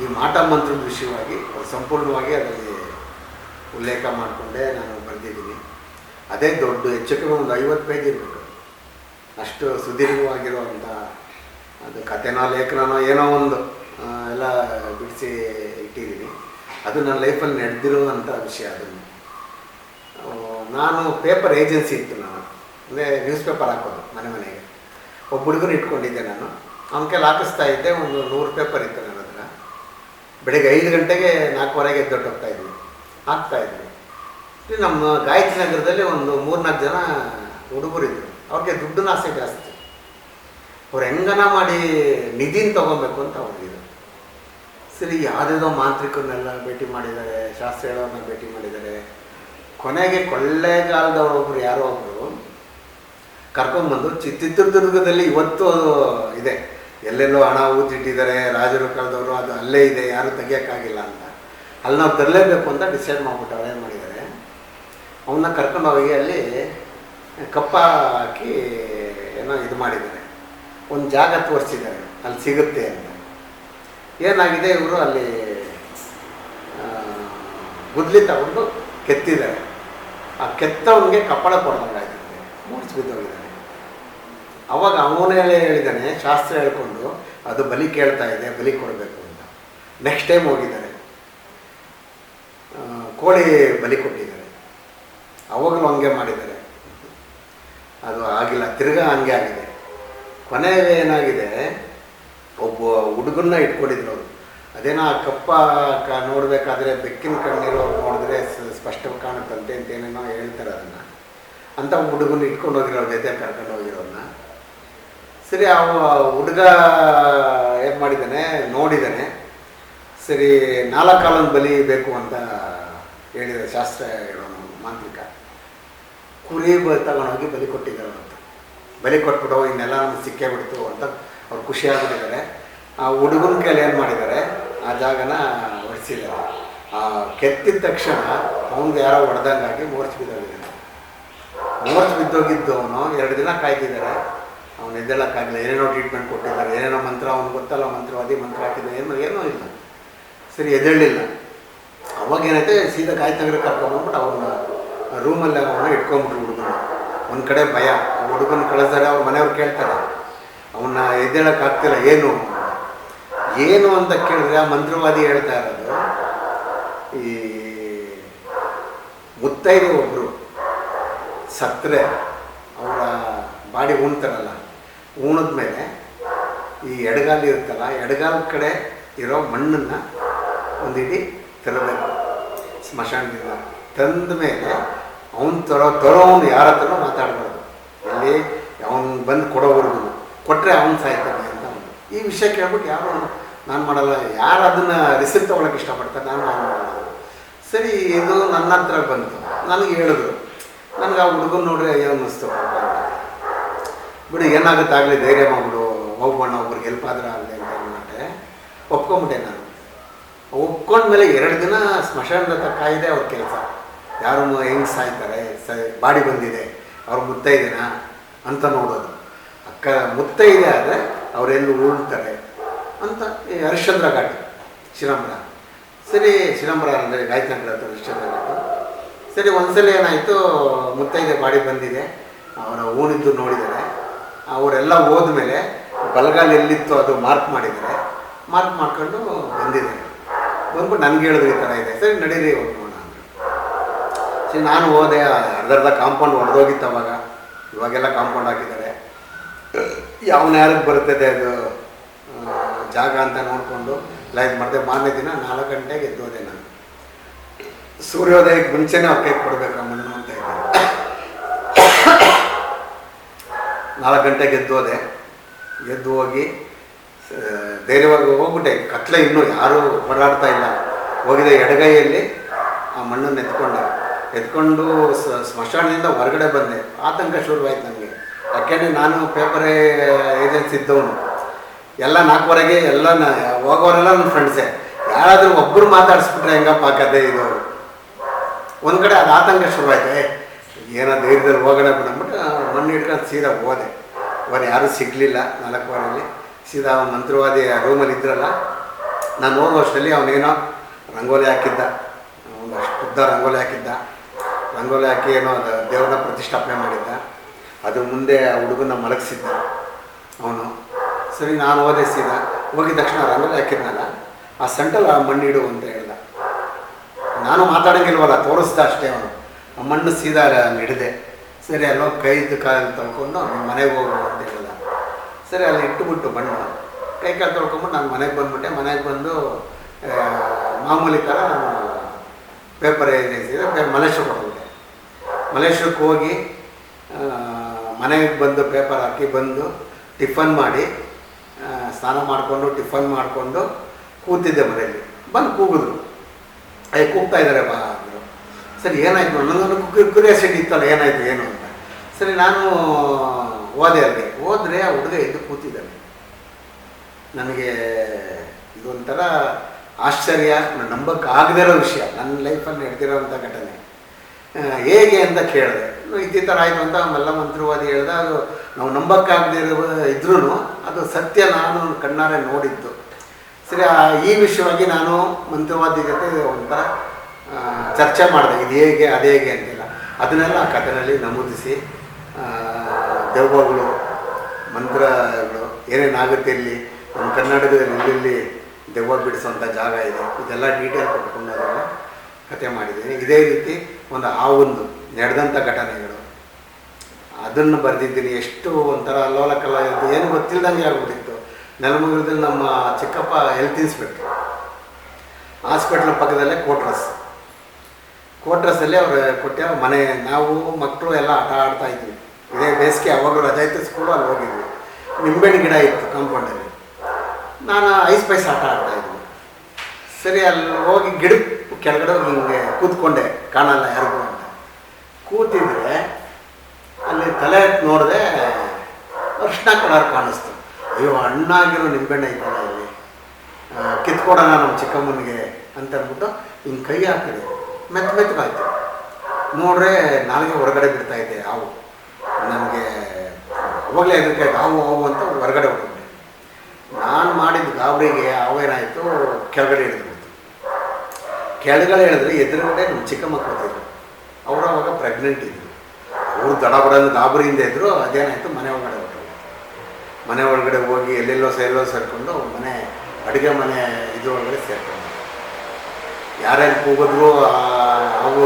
ಈ ಮಾಟ ಮಂತ್ರದ ವಿಷಯವಾಗಿ ಸಂಪೂರ್ಣವಾಗಿ ಅದರಲ್ಲಿ ಉಲ್ಲೇಖ ಮಾಡಿಕೊಂಡೇ ನಾನು ಬರೆದಿದ್ದೀನಿ. ಅದೇ ದೊಡ್ಡ ಹೆಚ್ಚು ಒಂದು ಐವತ್ತು ಪೇಜ್ ಇರಬೇಕು. ಅಷ್ಟು ಸುದೀರ್ಘವಾಗಿರುವಂಥ ಅದು ಕಥೆನೋ ಲೇಖನನೋ ಏನೋ ಒಂದು ಎಲ್ಲ ಬಿಡಿಸಿ ಇಟ್ಟಿದ್ದೀನಿ. ಅದು ನನ್ನ ಲೈಫಲ್ಲಿ ನಡೆದಿರುವಂಥ ವಿಷಯ ಅದನ್ನು ನಾನು ಪೇಪರ್ ಏಜೆನ್ಸಿ ಇತ್ತು ನಾನು. ಅಂದರೆ ನ್ಯೂಸ್ ಪೇಪರ್ ಹಾಕೋದು ಮನೆ ಮನೆಗೆ. ಒಬ್ಬ ಹುಡುಗರು ಇಟ್ಕೊಂಡಿದ್ದೆ ನಾನು. ಅವನ ಕೈಲಿ ಹಾಕಿಸ್ತಾ ಇದ್ದೆ, ಒಂದು ನೂರು ಪೇಪರ್ ಇತ್ತು ಬೆಳಗ್ಗೆ ಐದು ಗಂಟೆಗೆ ನಾಲ್ಕುವರೆಗೆ ಎದ್ದೊಟ್ಟು ಹೋಗ್ತಾ ಇದ್ವಿ. ಹಾಕ್ತಾ ಇದ್ವಿ. ಇಲ್ಲಿ ನಮ್ಮ ಗಾಯತ್ರಿ ನಗರದಲ್ಲಿ ಒಂದು ಮೂರ್ನಾಲ್ಕು ಜನ ಹುಡುಗರು ಇದ್ರು ಅವ್ರಿಗೆ ದುಡ್ಡಿನ ಆಸೆ ಜಾಸ್ತಿ. ಅವ್ರು ಹೆಂಗನ ಮಾಡಿ ನಿಧಿನ ತೊಗೊಬೇಕು ಅಂತ ಅವ್ರಿಗಿದ್ರು ಸರಿ, ಯಾವುದೇದೋ ಮಾಂತ್ರಿಕರನ್ನೆಲ್ಲ ಭೇಟಿ ಮಾಡಿದ್ದಾರೆ ಶಾಸ್ತ್ರ ಭೇಟಿ ಮಾಡಿದ್ದಾರೆ. ಕೊನೆಗೆ ಕೊಳ್ಳೇಗಾಲದವರೊಬ್ಬರು ಯಾರೋ ಒಬ್ಬರು ಕರ್ಕೊಂಡ್ಬಂದು ಚಿತ್ರದುರ್ಗದಲ್ಲಿ ಇವತ್ತು ಇದೆ. ಎಲ್ಲೆಲ್ಲೋ ಹಣ ಊದಿಟ್ಟಿದ್ದಾರೆ, ರಾಜರು ಕಾಲದವರು ಅದು ಅಲ್ಲೇ ಇದೆ, ಯಾರು ತೆಗಿಯೋಕ್ಕಾಗಿಲ್ಲ ಅಂತ. ಅಲ್ಲಿ ನಾವು ತರಲೇಬೇಕು ಅಂತ ಡಿಸೈಡ್ ಮಾಡಿಬಿಟ್ಟು ಅವ್ರು ಏನು ಮಾಡಿದ್ದಾರೆ? ಅವನ್ನ ಕರ್ಕೊಂಡು ಹೋಗಿ ಅಲ್ಲಿ ಕಪ್ಪ ಹಾಕಿ ಏನೋ ಇದು ಮಾಡಿದ್ದಾರೆ. ಒಂದು ಜಾಗ ತೋರಿಸಿದ್ದಾರೆ, ಅಲ್ಲಿ ಸಿಗುತ್ತೆ ಅಂತ. ಏನಾಗಿದೆ ಇವರು ಅಲ್ಲಿ ಗುದ್ಲಿ ತಗೊಂಡು ಕೆತ್ತಿದ್ದಾರೆ. ಆ ಕೆತ್ತವನಿಗೆ ಕಪ್ಪಳ ಕೊಡೋದಾಗಿದೆ ಬಿದ್ದೋಗಿದ್ದಾನೆ ಅವಾಗ ಅವನೇ ಹೇಳಿದ್ದಾನೆ ಶಾಸ್ತ್ರ ಹೇಳ್ಕೊಂಡು, ಅದು ಬಲಿ ಕೇಳ್ತಾ ಇದೆ, ಬಲಿ ಕೊಡಬೇಕು ಅಂತ. ನೆಕ್ಸ್ಟ್ ಟೈಮ್ ಹೋಗಿದ್ದಾರೆ. ಕೋಳಿ ಬಲಿ ಕೊಟ್ಟಿದ್ದಾರೆ. ಅವಾಗಲೂ ಹಂಗೆ ಮಾಡಿದ್ದಾರೆ. ಅದು ಆಗಿಲ್ಲ, ತಿರ್ಗಾ ಹಂಗೆ ಆಗಿದೆ. ಕೊನೆಗೆ ಏನಾಗಿದೆ, ಒಬ್ಬ ಹುಡುಗನ್ನ ಇಟ್ಕೊಂಡಿದ್ರು ಅವರು. ಅದೇನೋ ಆ ಕಪ್ಪ ಕ, ನೋಡಬೇಕಾದ್ರೆ ಬೆಕ್ಕಿನ ಕಣ್ಣೀರು ನೋಡಿದ್ರೆ ಸ- ಸ್ಪಷ್ಟವಾಗಿ ಕಾಣುತ್ತಂತೆ ಅಂತ ಏನೇನೋ ಹೇಳ್ತಾರೆ ಅದನ್ನು. ಅಂತ ಹುಡುಗನ ಇಟ್ಕೊಂಡು ಹೋಗಿರೋ ಜೊತೆ ಕರ್ಕೊಂಡು ಹೋಗಿರೋನ್ನ ಸರಿ ಅವ ಹುಡುಗ ಏನು ಮಾಡಿದ್ದಾನೆ, ನೋಡಿದ್ದಾನೆ. ಸರಿ, ನಾಲ್ಕು ಕಾಲನ ಬಲಿ ಬೇಕು ಅಂತ ಹೇಳಿದ ಶಾಸ್ತ್ರ ಹೇಳೋನು ಮಾಂತ್ರಿಕ. ಕುರಿ ತಗೊಂಡೋಗಿ ಬಲಿ ಕೊಟ್ಟಿದ್ದಾರೆ ಅಂತ. ಬಲಿ ಕೊಟ್ಬಿಟ್ಟು ಇನ್ನೆಲ್ಲ ನಮ್ಗೆ ಸಿಕ್ಕೇ ಬಿಡ್ತು ಅಂತ ಅವ್ರು ಖುಷಿಯಾಗ್ಬಿಟ್ಟಿದ್ದಾರೆ. ಆ ಹುಡುಗನ ಕೈಲಿ ಏನು ಮಾಡಿದ್ದಾರೆ, ಆ ಜಾಗನ ಹೊಡಿಸಿದ್ದಾರೆ ಆ ಕೆತ್ತಿದ ತಕ್ಷಣ ಅವನಿಗೆ ಯಾರೋ ಹೊಡೆದಂಗಾಗಿ ಮೋರ್ಚು ಬಿದ್ದೋಗಿದ್ದಾನೆ. ಮೋರ್ಚ್ ಬಿದ್ದೋಗಿದ್ದು ಅವನು ಎರಡು ದಿನ ಕಾಯ್ತಿದ್ದಾರೆ. ಅವನು ಎದ್ದೇಳಕ್ಕಾಗಲಿಲ್ಲ ಏನೇನೋ ಟ್ರೀಟ್ಮೆಂಟ್ ಕೊಟ್ಟಿದ್ದಾರೆ, ಏನೇನೋ ಮಂತ್ರ, ಅವ್ನು ಗೊತ್ತಲ್ಲ ಮಂತ್ರವಾದಿ ಮಂತ್ರ ಹಾಕಿದ ಏನೋ, ಏನೂ ಇಲ್ಲ. ಸರಿ, ಎದ್ದೇಳಲಿಲ್ಲ. ಅವಾಗ ಏನೈತೆ ಸೀದಾ ಗಾಯತ್ನಗರ ಕರ್ಕೊಂಡ್ಬಂದ್ಬಿಟ್ಟು ಅವನ್ನ ರೂಮಲ್ಲಿ ಅವನ್ನ ಇಟ್ಕೊಂಬಿಟ್ರು ಹುಡುಗನ. ಒಂದು ಕಡೆ ಭಯ. ಹುಡುಗನ ಕಳಿಸ್ತಾರೆ ಅವ್ರ ಮನೆಯವ್ರು ಕೇಳ್ತಾರೆ. ಅವನ್ನ ಎದ್ದೇಳಕ್ಕಾಗ್ತಿಲ್ಲ, ಏನು? ಏನು ಅಂತ ಕೇಳಿದ್ರೆ ಆ ಮಂತ್ರವಾದಿ ಹೇಳ್ತಾ ಇರೋದು, ಈ ಮುತ್ತೈದೆ ಒಬ್ಬರು ಸತ್ತರೆ, ಅವರ ಬಾಡಿ ಉಣ್ತಾರಲ್ಲ. ಉಣಿದ ಮೇಲೆ ಈ ಎಡಗಾಲು ಇರುತ್ತಲ್ಲ ಎಡಗಾಲ ಕಡೆ ಇರೋ ಮಣ್ಣನ್ನು ಒಂದು ಇಡೀ ತರಬೇಕು ಸ್ಮಶಾನದಿಂದ ತಂದ ಮೇಲೆ ಅವನು ತರೋ, ತರೋವನು ಯಾರ ಹತ್ರ ಮಾತಾಡ್ಬಾರ್ದು. ಅಲ್ಲಿ ಅವನು ಬಂದು ಕೊಡೋವರೆಗೂ ಕೊಟ್ಟರೆ ಅವನು ಸಾಯ್ತಾನೆ ಅಂತ ಅವ್ನು. ಈ ವಿಷಯ ಕೇಳ್ಬಿಟ್ಟು ಯಾರು ನಾನು ಮಾಡಲ್ಲ, ಯಾರು ಅದನ್ನು ರಿಸಿಪ್ಟ್ ತೊಗೊಳಕ್ಕೆ ಇಷ್ಟಪಡ್ತಾರೆ, ನಾನು ನಾನು ಮಾಡಲ್ಲ. ಸರಿ, ಇದು ನನ್ನ ಹತ್ರ ಬಂತು. ನನಗೆ ಹೇಳಿದ್ರು. ನನಗೆ ಆ ಹುಡುಗನ ನೋಡ್ರಿ ಅನ್ನಿಸ್ತು. ಬಿಡು, ಏನಾಗುತ್ತೆ ಆಗಲಿ, ಧೈರ್ಯ ಮಾಡ್ಬಿಡು. ಹೋಗ್ಬೋಣ ಒಬ್ರಿಗೆ ಹೆಲ್ಪ್ ಆದ್ರೆ ಆಗಲಿ ಅಂತ ಅಂದ್ಬಿಟ್ಟೆ. ಒಪ್ಕೊಂಬಿಟ್ಟೆ ನಾನು. ಒಪ್ಕೊಂಡ್ಮೇಲೆ ಎರಡು ದಿನ ಸ್ಮಶಾನದ ಕಾಯಿದೆ ಅವ್ರ ಕೆಲಸ. ಯಾರು ಹೆಂಗೆ ಸಾಯ್ತಾರೆ ಸ ಬಾಡಿ ಬಂದಿದೆ, ಅವ್ರ ಮುತ್ತೈದೆನ ಅಂತ ನೋಡೋದು. ಅಕ್ಕ ಮುತ್ತೈದೆ ಆದರೆ ಅವರೆಲ್ಲ ಉಳ್ತಾರೆ ಅಂತ ಹರಿಶ್ಚಂದ್ರ ಘಾಟ್ ಚಿದಂಬರ ಸರಿ ಚಿದಂಬರ ಅಂದರೆ ಗಾಯತ್ರಿ ಹತ್ರ ಹರಿಶ್ಚಂದ್ರ ಘಾಟ್. ಸರಿ, ಒಂದ್ಸಲ ಏನಾಯಿತು ಮುತ್ತೈದೆ ಬಾಡಿ ಬಂದಿದೆ. ಅವರ ಊಣಿದ್ದು ನೋಡಿದ್ದಾರೆ. ಅವರೆಲ್ಲ ಹೋದ್ಮೇಲೆ ಬಲಗಾಲ ಎಲ್ಲಿತ್ತು ಅದು ಮಾರ್ಕ್ ಮಾಡಿದರೆ ಮಾರ್ಕ್ ಮಾಡ್ಕೊಂಡು ಬಂದಿದೆ ಬಂದ್ಬಿಟ್ಟು ನನಗೆ ಹೇಳಿದ್ರು ಈ ಥರ ಇದೆ. ಸರಿ, ನಡೀರಿ, ಹೋಗೋಣ ಸರಿ, ನಾನು ಹೋದೆ ಅರ್ಧರ್ಧ ಅರ್ಧ ಕಾಂಪೌಂಡ್ ಹೊಡೆದೋಗಿತ್ತು ಅವಾಗ. ಇವಾಗೆಲ್ಲ ಕಾಂಪೌಂಡ್ ಹಾಕಿದ್ದಾರೆ. ಯಾವನ ಯಾರಿಗೆ ಬರ್ತದೆ ಅದು ಜಾಗ ಅಂತ ನೋಡಿಕೊಂಡು ಲೈಟ್ ಮಾಡಿದೆ. ಮಾರನೇ ದಿನ ನಾಲ್ಕು ಗಂಟೆಗೆ ಎದ್ದೋದೆ ನಾನು. ಸೂರ್ಯೋದಯಕ್ಕೆ ಮುಂಚೆನೇ ಅವ್ರ ಕೈ ಕೊಡಬೇಕು ಮಣ್ಣು ಅಂತ ಇದ್ದೆ ನಾಲ್ಕು ಗಂಟೆಗೆ ಎದ್ದು ಹೋದೆ. ಎದ್ದು ಹೋಗಿ ಧೈರ್ಯವಾಗಿ ಹೋಗ್ಬಿಟ್ಟೆ. ಕತ್ಲೆ ಇನ್ನೂ ಯಾರೂ ಓಡಾಡ್ತಾ ಇಲ್ಲ. ಹೋಗಿದೆ ಎಡಗೈಯಲ್ಲಿ ಆ ಮಣ್ಣನ್ನು ಎತ್ಕೊಂಡೆ. ಎತ್ಕೊಂಡು ಸ್ಮಶಾನದಿಂದ ಹೊರಗಡೆ ಬಂದೆ. ಆತಂಕ ಶುರುವಾಯ್ತು ನನಗೆ. ಯಾಕೆಂದರೆ ನಾನು ಪೇಪರ್ ಏಜೆನ್ಸಿ ಇದ್ದವನು. ಎಲ್ಲ ನಾಲ್ಕುವರೆಗೆ ಎಲ್ಲ ಹೋಗೋರೆಲ್ಲ ನನ್ನ ಫ್ರೆಂಡ್ಸೇ ಯಾರಾದರೂ ಒಬ್ಬರು ಮಾತಾಡಿಸ್ಬಿಟ್ರೆ ಹೆಂಗಪ್ಪ ಕತೆ ಇದು? ಒಂದು ಕಡೆ ಅದು ಆತಂಕ ಶುರುವಾಯ್ತು. ಏನೋ ಧೈರ್ಯದಲ್ಲಿ ಹೋಗೋಣ ಬಿಡಂಬಿಟ್ಟು ಮಣ್ಣು ಇಟ್ಕೊಂಡು ಸೀದಾ ಹೋದೆ. ಅವನು ಯಾರೂ ಸಿಗಲಿಲ್ಲ ನಾಲ್ಕು ವಾರಲ್ಲಿ ಸೀದಾ ಮಂತ್ರವಾದಿ ರೂಮಲ್ಲಿ ಇದ್ರಲ್ಲ, ನಾನು ಹೋಗೋಷ್ಟರಲ್ಲಿ ಅವನೇನೋ ರಂಗೋಲಿ ಹಾಕಿದ್ದ. ಒಂದು ಅಷ್ಟು ಉದ್ದ ರಂಗೋಲಿ ಹಾಕಿದ್ದ. ರಂಗೋಲಿ ಹಾಕಿ ಏನೋ ಅದು ದೇವ್ರನ್ನ ಪ್ರತಿಷ್ಠಾಪನೆ ಮಾಡಿದ್ದ. ಅದು ಮುಂದೆ ಆ ಹುಡುಗನ ಮಲಗಿಸಿದ್ದ ಅವನು. ಸರಿ, ನಾನು ಹೋದೆ ಸೀದಾ. ಹೋಗಿದ ತಕ್ಷಣ ರಂಗೋಲಿ ಹಾಕಿದ್ನಲ್ಲ, ಆ ಸೆಂಟಲ್ ಆ ಮಣ್ಣು ಇಡು ಅಂತ ಹೇಳ್ದ. ನಾನು ಮಾತಾಡೋಂಗಿಲ್ವಲ್ಲ, ತೋರಿಸ್ದ ಅಷ್ಟೇ ಅವನು. ಆ ಮಣ್ಣು ಸೀದಾ ಹಿಡಿದೆ ಸರಿ, ಅಲ್ಲೋ ಕೈದು ಕಾಲು ತೊಳ್ಕೊಂಡು ಮನೆಗೆ ಹೋಗೋ ಅಂತ ಹೇಳಿದ ಸರಿ, ಅಲ್ಲಿ ಇಟ್ಟುಬಿಟ್ಟು ಬಣ್ಣ. ಕೈ ಕಾಲು ತೊಳ್ಕೊಂಬಿಟ್ಟು ನಾನು ಮನೆಗೆ ಬಂದುಬಿಟ್ಟೆ. ಮನೆಗೆ ಬಂದು ಮಾಮೂಲಿ ಥರ ನಾನು ಪೇಪರ್ ಏನಿದೆ ಮಲೇಶ್ವರಕ್ಕೆ ಹೋಗ್ಬಿಟ್ಟೆ. ಮಲೇಶ್ವರಕ್ಕೆ ಹೋಗಿ ಮನೆಗೆ ಬಂದು ಪೇಪರ್ ಹಾಕಿ ಬಂದು ಟಿಫನ್ ಮಾಡಿ ಸ್ನಾನ ಮಾಡಿಕೊಂಡು, ಟಿಫನ್ ಮಾಡಿಕೊಂಡು ಕೂತಿದ್ದೆ ಮನೆಯಲ್ಲಿ. ಬಂದು ಕೂಗಿದ್ರು. ಅಯ್ಯ ಕೂಗ್ತಾ ಇದ್ದಾರೆ ಬಾ ಸರಿ, ಏನಾಯ್ತು? ನನಗೊಂದು ಕ್ಯೂರಿಯಾಸಿಟಿ ಇತ್ತಲ್ಲ, ಏನಾಯ್ತು, ಏನು ಅಂತ. ಸರಿ, ನಾನು ಓದೆ ಅಲ್ಲಿ. ಹೋದರೆ ಆ ಹುಡುಗ ಎದ್ದು ಕೂತಿದ್ದಾನೆ. ನನಗೆ ಇದೊಂಥರ ಆಶ್ಚರ್ಯ, ನಾನು ನಂಬಕ್ಕೆ ಆಗದೇ ಇರೋ ವಿಷಯ, ನನ್ನ ಲೈಫಲ್ಲಿ ನಡೆದಿರೋವಂಥ ಘಟನೆ. ಹೇಗೆ ಅಂತ ಕೇಳಿದೆ. ಇದೇ ಥರ ಆಯಿತು ಅಂತ ಮಲ್ಲ ಮಂತ್ರವಾದಿ ಹೇಳ್ದ, ಅದು ನಾವು ನಂಬಕ್ಕಾಗದಿರೋ ಇದ್ರೂ ಅದು ಸತ್ಯ ನಾನು ಕಣ್ಣಾರೆ ನೋಡಿದ್ದು. ಸರಿ ಈ ವಿಷಯವಾಗಿ ನಾನು ಮಂತ್ರವಾದಿ ಜೊತೆ ಒಂಥರ ಚರ್ಚೆ ಮಾಡಿದೆ, ಇದು ಹೇಗೆ, ಅದು ಹೇಗೆ ಅಂತಿಲ್ಲ. ಅದನ್ನೆಲ್ಲ ಆ ಕಥೆನಲ್ಲಿ ನಮೂದಿಸಿ ದೆವ್ವಗಳು ಮಂತ್ರಗಳು ಏನೇನಾಗುತ್ತೆ ಇಲ್ಲಿ, ನಮ್ಮ ಕರ್ನಾಟಕದಲ್ಲಿ ಎಲ್ಲೆಲ್ಲಿ ದೆವ್ವ ಬಿಡಿಸುವಂಥ ಜಾಗ ಇದೆ, ಇದೆಲ್ಲ ಡೀಟೇಲ್ ಕೊಟ್ಕೊಂಡು ಅದನ್ನು ಕತೆ ಮಾಡಿದ್ದೀನಿ. ಇದೇ ರೀತಿ ಒಂದು ಆ ಒಂದು ನಡೆದಂಥ ಘಟನೆಗಳು. ಅದನ್ನು ಬರೆದಿದ್ದೀನಿ. ಎಷ್ಟು ಒಂಥರ ಅಲ್ಲೋಲ ಕಲ್ಲ ಏನು ಗೊತ್ತಿಲ್ಲದಂಗೆ ಆಗ್ಬಿಟ್ಟಿತ್ತು. ನೆಲಮಂಗಲದಲ್ಲಿ ನಮ್ಮ ಚಿಕ್ಕಪ್ಪ ಹೆಲ್ತ್ ಇನ್ಸ್ಪೆಕ್ಟ್ರು ಹಾಸ್ಪಿಟ್ಲ್ ಪಕ್ಕದಲ್ಲೇ ಕೋಟ್ರಸ್ ಕೋಟ್ರಸಲ್ಲಿ ಅವ್ರು ಕೊಟ್ಟ ಮನೆ, ನಾವು ಮಕ್ಕಳು ಎಲ್ಲ ಆಟ ಆಡ್ತಾ ಇದ್ವಿ. ಇದೇ ಬೇಸಿಗೆ ಅವಾಗ ರಜೆ ಇತ್ತು ಸ್ಕೂಲು ಅಲ್ಲಿ ಹೋಗಿದ್ವಿ. ನಿಂಬೆಹಣ್ಣು ಗಿಡ ಇತ್ತು ಕಾಂಪೌಂಡಲ್ಲಿ ನಾನು ಐಸ್ ಪೈಸ್ ಆಟ ಆಡ್ತಾ ಇದ್ವಿ. ಸರಿ, ಅಲ್ಲಿ ಹೋಗಿ ಗಿಡ ಕೆಳಗಡೆ ನಿಮಗೆ ಕೂತ್ಕೊಂಡೆ, ಕಾಣಲ್ಲ ಯಾರಿಗೂ ಅಂತ. ಕೂತಿದ್ರೆ ಅಲ್ಲಿ ತಲೆ ನೋಡಿದೆ ಅರ್ಶಿನ ಕಲರ್ ಕಾಣಿಸ್ತು. ಅಯ್ಯೋ, ಹಣ್ಣಾಗಿರೋ ನಿಂಬೆಹಣ್ಣು ಐತಲ್ಲ ಇಲ್ಲಿ. ಕಿತ್ಕೊಡೋಣ ನಮ್ಮ ಚಿಕ್ಕಮ್ಮನಿಗೆ ಅಂತ ಅಂದ್ಬಿಟ್ಟು ಹಿಂಗೆ ಕೈ ಹಾಕಿದೆ. ಮೆತ್ತ ಮೆತ್ತಗಾಯ್ತು. ನೋಡ್ರೆ ನಾಲ್ಗೆ ಹೊರಗಡೆ ಬಿಡ್ತಾ ಇದ್ದೆ ಹಾವು. ನನಗೆ ಅವಾಗಲೇ ಅದಕ್ಕೆ ಹಾವು ಹಾವು ಅಂತ ಹೊರಗಡೆ ಹೊರಟೆ ನಾನು ಮಾಡಿದ ಗಾಬರಿಗೆ ಏನಾಯಿತು? ಕೆಳಗಡೆ ಬಿಡ್ತು ಕೆಳಗಡೆ ಹೇಳಿದ್ರೆ ಎದುರುಗಡೆ ನಮ್ಮ ಚಿಕ್ಕ ಮಕ್ಕಳಿದ್ರು ಅವರು ಅವಾಗ ಪ್ರೆಗ್ನೆಂಟ್ ಇದ್ರು. ಅವರು ದಡ ಬಡ ಗಾಬರಿಯಿಂದ ಇದ್ದರು ಅದೇನಾಯಿತು? ಮನೆ ಒಳಗಡೆ ಹೊರಟು ಮನೆ ಒಳಗಡೆ ಹೋಗಿ ಎಲ್ಲೆಲ್ಲೋ ಸೈಲೋ ಸೇರಿಕೊಂಡು ಮನೆ, ಅಡುಗೆ ಮನೆ ಇದು ಒಳಗಡೆ ಸೇರ್ಕೊಂಡು ಯಾರ್ಯಾರು ಕೂಗಿದ್ರು ಅವು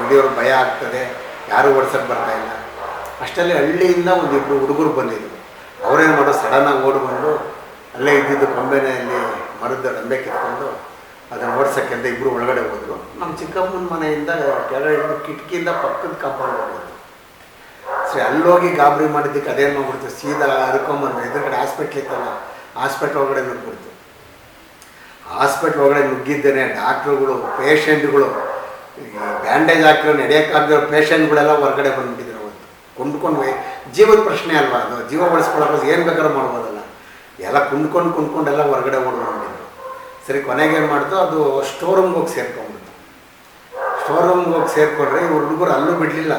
ಹಿಡಿಯೋರು ಭಯ ಆಗ್ತದೆ, ಯಾರು ಓಡಿಸೋಕೆ ಬರ್ತಾ ಇಲ್ಲ. ಅಷ್ಟರಲ್ಲಿ ಹಳ್ಳಿಯಿಂದ ಒಂದಿಬ್ಬರು ಹುಡುಗರು ಬಂದಿದ್ರು. ಅವರೇನು ಮಾಡೋ ಸಡನ್ನಾಗಿ ಓಡಿಬಂದು, ಅಲ್ಲೇ ಇದ್ದಿದ್ದು ಕೊಂಬೆನೆಯಲ್ಲಿ ಮರದ ರಂಬೆ ಕಿತ್ಕೊಂಡು ಅದನ್ನು ಓಡ್ಸೋಕ್ಕೆ ಅಂತ ಇಬ್ಬರು ಒಳಗಡೆ ಹೋದರು. ನಮ್ಮ ಚಿಕ್ಕಮ್ಮನ ಮನೆಯಿಂದ ಕೆಳಗಡೆ ಕಿಟಕಿಯಿಂದ ಪಕ್ಕದ ಕಾಂಪೌಂಡ್ ಹೋಗೋದು ಸರಿ, ಅಲ್ಲೋಗಿ ಗಾಬರಿ ಮಾಡಿದ್ದಕ್ಕೆ ಅದೇನು ಮಾಡ್ಬಿಡ್ತು? ಸೀದಾ ಹರ್ಕೊಂಬಂದು ಎದುರುಗಡೆ ಹಾಸ್ಪಿಟ್ಲ್ ಇತ್ತಲ್ಲ, ಹಾಸ್ಪಿಟ್ಲ್ ಒಳಗಡೆ ನುಗ್ಬಿಡ್ತು ಹಾಸ್ಪಿಟ್ಲ್ ಒಳಗಡೆ ನುಗ್ಗಿದ್ದೇನೆ, ಡಾಕ್ಟ್ರುಗಳು, ಪೇಷಂಟ್ಗಳು ಬ್ಯಾಂಡೇಜ್ ಹಾಕಿರೋ ನಡೆಯೋಕ್ಕಾಗದಿರೋ ಪೇಷಂಟ್ಗಳೆಲ್ಲ ಹೊರಗಡೆ ಬಂದ್ಬಿಟ್ಟಿದ್ರು ಅವತ್ತು. ಕುಂಡ್ಕೊಂಡು ಜೀವದ ಪ್ರಶ್ನೆ ಅಲ್ವಾ ಅದು? ಜೀವ ಬಳಸ್ಕೊಳ್ಳೋಕೆ ಏನು ಬೇಕಾದ್ರೂ ಮಾಡ್ಬೋದಲ್ಲ. ಎಲ್ಲ ಕುಂಡ್ಕೊಂಡು ಕುಂಡ್ಕೊಂಡೆಲ್ಲ ಹೊರಗಡೆ ಓಡ್ಕೊಂಡ್ಬಿಟ್ಟಿದ್ರು ಸರಿ, ಕೊನೆಗೆ ಏನು ಮಾಡ್ತು? ಅದು ಸ್ಟೋರ್ ರೂಮ್ಗೆ ಹೋಗಿ ಸೇರ್ಕೊಂಡ್ಬಿಡ್ತು ಸ್ಟೋರ್ ರೂಮ್ಗೆ ಹೋಗಿ ಸೇರಿಕೊಂಡ್ರೆ ಇವ್ರ ಹುಡುಗರು ಅಲ್ಲೂ ಬಿಡಲಿಲ್ಲ.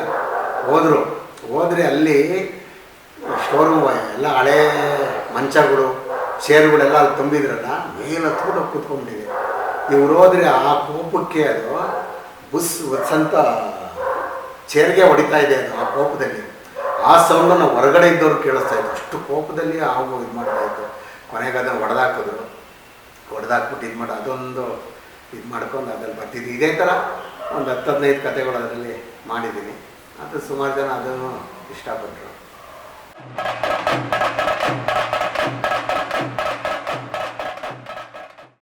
ಹೋದರು. ಹೋದರೆ ಅಲ್ಲಿ ಸ್ಟೋರ್ ರೂಮ್ ಎಲ್ಲ ಹಳೇ ಮಂಚಗಳು ಚೇರ್ಗಳೆಲ್ಲ ಅಲ್ಲಿ ತುಂಬಿದ್ರಲ್ಲ, ಮೇಲೆ ಹತ್ಬಿಟ್ಟು ಕೂತ್ಕೊಂಡಿದೆ ಇವ್ರು ಹೋದ್ರೆ ಆ ಕೋಪಕ್ಕೆ ಅದು ಬುಸ್ ಒತ್ಸಂತ ಚೇರ್ಗೆ ಹೊಡಿತಾ ಇದೆ ಅದು ಆ ಕೋಪದಲ್ಲಿ. ಆ ಸೌಂಡನ್ನು ಹೊರಗಡೆ ಇದ್ದವ್ರು ಕೇಳಿಸ್ತಾ ಇತ್ತು ಅಷ್ಟು ಕೋಪದಲ್ಲಿ ಆಗು ಇದು ಮಾಡ್ತಾ ಇತ್ತು ಕೊನೆಗೆ ಅದನ್ನು ಹೊಡೆದಾಕಿದ್ರು ಹೊಡೆದಾಕ್ಬಿಟ್ಟು ಇದು ಮಾಡಿ, ಅದೊಂದು ಇದು ಮಾಡ್ಕೊಂಡು ಅದ್ರಲ್ಲಿ ಬರ್ತಿದ್ವಿ. ಇದೇ ಥರ ಒಂದು ಹತ್ತು ಹದಿನೈದು ಕತೆಗಳು ಅದರಲ್ಲಿ ಮಾಡಿದ್ದೀನಿ. ಅದು ಸುಮಾರು ಜನ ಅದನ್ನು ಇಷ್ಟಪಟ್ಟರು